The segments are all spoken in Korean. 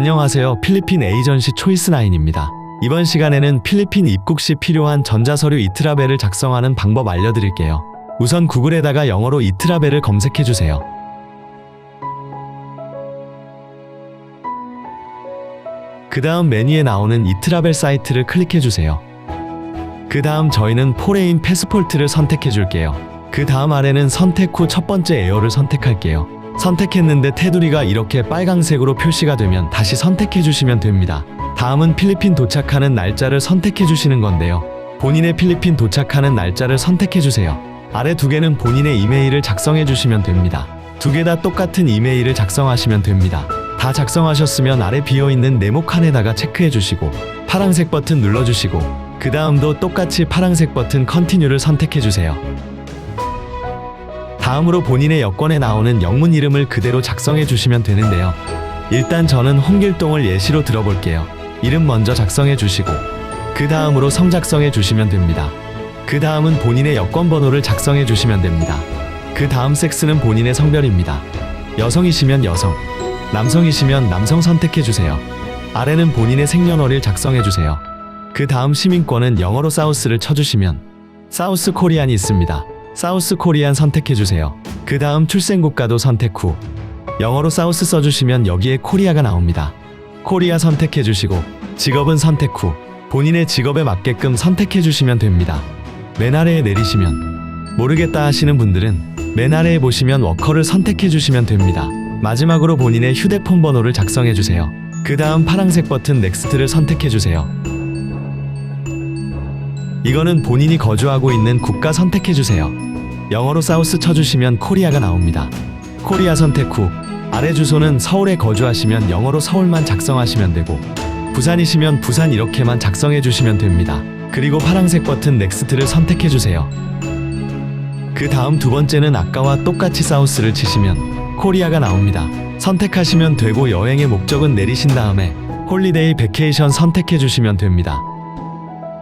안녕하세요. 필리핀 에이전시 초이스9입니다. 이번 시간에는 필리핀 입국 시 필요한 전자서류 이트라벨을 작성하는 방법 알려드릴게요. 우선 구글에다가 영어로 이트라벨을 검색해주세요. 그 다음 메뉴에 나오는 이트라벨 사이트를 클릭해주세요. 그 다음 저희는 포레인 패스폴트를 선택해줄게요. 그 다음 아래는 선택 후 첫 번째 에어를 선택할게요. 선택했는데 테두리가 이렇게 빨강색으로 표시가 되면 다시 선택해 주시면 됩니다. 다음은 필리핀 도착하는 날짜를 선택해 주시는 건데요. 본인의 필리핀 도착하는 날짜를 선택해 주세요. 아래 두 개는 본인의 이메일을 작성해 주시면 됩니다. 두 개 다 똑같은 이메일을 작성하시면 됩니다. 다 작성하셨으면 아래 비어 있는 네모 칸에다가 체크해 주시고 파란색 버튼 눌러 주시고 그 다음도 똑같이 파란색 버튼 컨티뉴를 선택해 주세요. 다음으로 본인의 여권에 나오는 영문 이름을 그대로 작성해 주시면 되는데요. 일단 저는 홍길동을 예시로 들어볼게요. 이름 먼저 작성해 주시고 그 다음으로 성 작성해 주시면 됩니다. 그 다음은 본인의 여권 번호를 작성해 주시면 됩니다. 그 다음 섹스는 본인의 성별입니다. 여성이시면 여성, 남성이시면 남성 선택해 주세요. 아래는 본인의 생년월일 작성해 주세요. 그 다음 시민권은 영어로 사우스를 쳐주시면 사우스 코리안이 있습니다. 사우스 코리안 선택해 주세요. 그 다음 출생국가도 선택 후 영어로 사우스 써주시면 여기에 코리아가 나옵니다. 코리아 선택해 주시고 직업은 선택 후 본인의 직업에 맞게끔 선택해 주시면 됩니다. 맨 아래에 내리시면 모르겠다 하시는 분들은 맨 아래에 보시면 워커를 선택해 주시면 됩니다. 마지막으로 본인의 휴대폰 번호를 작성해 주세요. 그 다음 파란색 버튼 넥스트를 선택해 주세요. 이거는 본인이 거주하고 있는 국가 선택해 주세요. 영어로 사우스 쳐주시면 코리아가 나옵니다. 코리아 선택 후 아래 주소는 서울에 거주하시면 영어로 서울만 작성하시면 되고 부산이시면 부산 이렇게만 작성해 주시면 됩니다. 그리고 파란색 버튼 넥스트를 선택해 주세요. 그 다음 두 번째는 아까와 똑같이 사우스를 치시면 코리아가 나옵니다. 선택하시면 되고 여행의 목적은 내리신 다음에 홀리데이 베케이션 선택해 주시면 됩니다.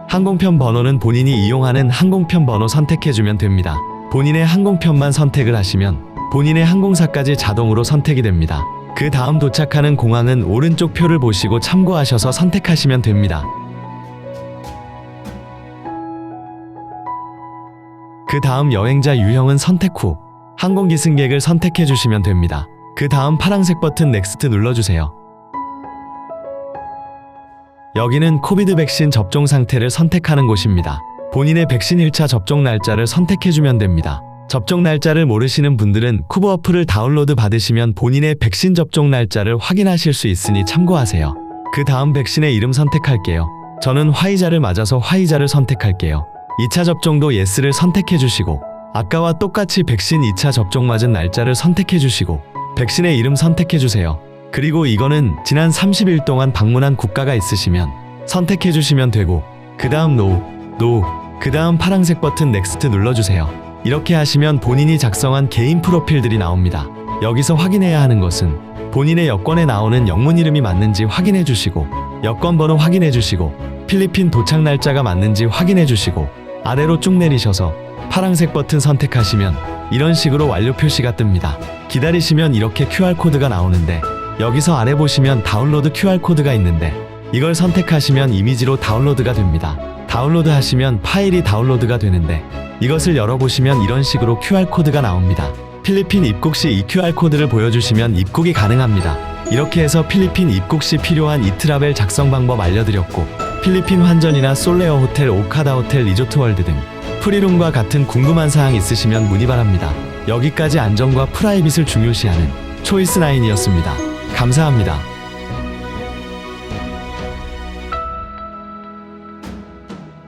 항공편 번호는 본인이 이용하는 항공편 번호 선택해 주면 됩니다. 본인의 항공편만 선택을 하시면 본인의 항공사까지 자동으로 선택이 됩니다. 그 다음 도착하는 공항은 오른쪽 표를 보시고 참고하셔서 선택하시면 됩니다. 그 다음 여행자 유형은 선택 후 항공기 승객을 선택해 주시면 됩니다. 그 다음 파란색 버튼 넥스트 눌러주세요. 여기는 코비드 백신 접종 상태를 선택하는 곳입니다. 본인의 백신 1차 접종 날짜를 선택해주면 됩니다. 접종 날짜를 모르시는 분들은 쿠브 어플을 다운로드 받으시면 본인의 백신 접종 날짜를 확인하실 수 있으니 참고하세요. 그 다음 백신의 이름 선택할게요. 저는 화이자를 맞아서 화이자를 선택할게요. 2차 접종도 예스를 선택해주시고 아까와 똑같이 백신 2차 접종 맞은 날짜를 선택해주시고 백신의 이름 선택해주세요. 그리고 이거는 지난 30일 동안 방문한 국가가 있으시면 선택해 주시면 되고 그 다음 노, 노, 그 다음 파란색 버튼 넥스트 눌러주세요. 이렇게 하시면 본인이 작성한 개인 프로필들이 나옵니다. 여기서 확인해야 하는 것은 본인의 여권에 나오는 영문 이름이 맞는지 확인해 주시고 여권 번호 확인해 주시고 필리핀 도착 날짜가 맞는지 확인해 주시고 아래로 쭉 내리셔서 파란색 버튼 선택하시면 이런 식으로 완료 표시가 뜹니다. 기다리시면 이렇게 QR코드가 나오는데 여기서 아래 보시면 다운로드 QR코드가 있는데 이걸 선택하시면 이미지로 다운로드가 됩니다. 다운로드 하시면 파일이 다운로드가 되는데 이것을 열어보시면 이런 식으로 QR코드가 나옵니다. 필리핀 입국 시 이 QR코드를 보여주시면 입국이 가능합니다. 이렇게 해서 필리핀 입국 시 필요한 이트라벨 작성 방법 알려드렸고 필리핀 환전이나 솔레어 호텔, 오카다 호텔, 리조트 월드 등 프리룸과 같은 궁금한 사항 있으시면 문의 바랍니다. 여기까지 안전과 프라이빗을 중요시하는 초이스9이었습니다. 감사합니다.